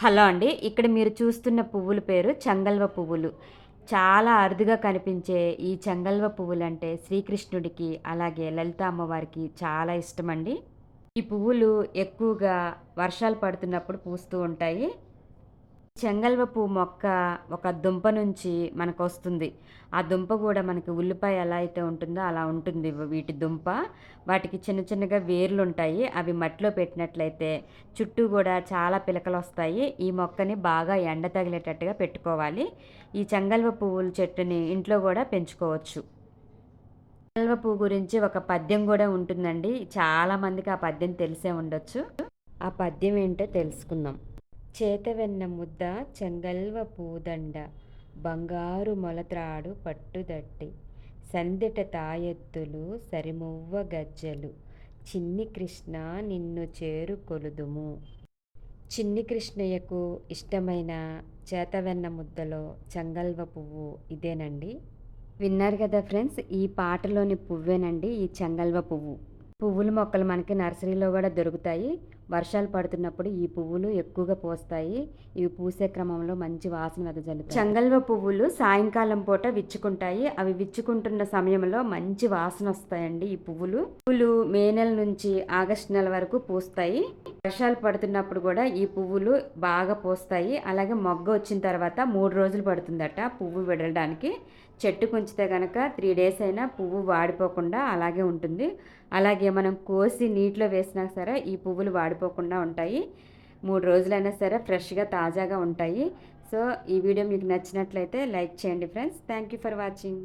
Hello అండి. ఇక్కడ మీరు చూస్తున్న పువ్వుల పేరు చంగల్వ పువ్వులు. చాలా అరుదుగా కనిపించే ఈ చంగల్వ పువ్వులు అంటే శ్రీకృష్ణుడికి అలాగే లలిత అమ్మవారికి చాలా ఇష్టమండి. ఈ పువ్వులు ఎక్కువగా వర్షాలు పడుతున్నప్పుడు పూస్తూ ఉంటాయి. చెంగల్వ పువ్వు మొక్క ఒక దుంప నుంచి మనకు వస్తుంది ఆ దుంప కూడా మనకి ఉల్లిపాయ ఎలా అయితే ఉంటుందో అలా ఉంటుంది. వీటి దుంప వాటికి చిన్న చిన్నగా వేర్లు ఉంటాయి అవి మట్టిలో పెట్టినట్లయితే చుట్టూ కూడా చాలా పిలకలు వస్తాయి ఈ మొక్కని బాగా ఎండ తగిలేటట్టుగా పెట్టుకోవాలి. ఈ చెంగల్వ పువ్వుల చెట్టుని ఇంట్లో కూడా పెంచుకోవచ్చు. చెంగల్వ పువ్వు గురించి ఒక పద్యం కూడా ఉంటుందండి. చాలామందికి ఆ పద్యం తెలిసే ఉండొచ్చు. ఆ పద్యం ఏంటో తెలుసుకుందాం. చేతవెన్న ముద్ద చెంగల్వ పూదండ బంగారు మొలత్రాడు పట్టుదట్టి సందిట తాయెత్తులు సరిమువ్వ గజ్జలు చిన్ని కృష్ణ నిన్ను చేరుకొలుదుము. చిన్ని కృష్ణయ్యకు ఇష్టమైన చేతవెన్న ముద్దలో చెంగల్వ పువ్వు ఇదేనండి. విన్నారు కదా ఫ్రెండ్స్ ఈ పాటలోని పువ్వేనండి ఈ చెంగల్వ పువ్వు. పువ్వుల మొక్కలు మనకి నర్సరీలో కూడా దొరుకుతాయి. వర్షాలు పడుతున్నప్పుడు ఈ పువ్వులు ఎక్కువగా పూస్తాయి. ఇవి పూసే క్రమంలో మంచి వాసన వెదజల్లుతాయి చంగల్వ పువ్వులు సాయంకాలం పూట విచ్చుకుంటాయి. అవి విచ్చుకుంటున్న సమయంలో మంచి వాసన వస్తాయండి ఈ పువ్వులు. పువ్వులు మే నెల నుంచి ఆగస్టు నెల వరకు పూస్తాయి. వర్షాలు పడుతున్నప్పుడు కూడా ఈ పువ్వులు బాగా పూస్తాయి. అలాగే మొగ్గ వచ్చిన తర్వాత మూడు రోజులు పడుతుందట పువ్వు విడడానికి చెట్టు ఉంచితే కనుక త్రీ డేస్ అయినా పువ్వు వాడిపోకుండా అలాగే ఉంటుంది. అలాగే మనం కోసి నీటిలో వేసినా సరే ఈ పువ్వులు వాడిపోకుండా ఉంటాయి. మూడు రోజులైనా సరే ఫ్రెష్గా తాజాగా ఉంటాయి. సో ఈ వీడియో మీకు నచ్చినట్లయితే లైక్ చేయండి friends. Thank you for watching.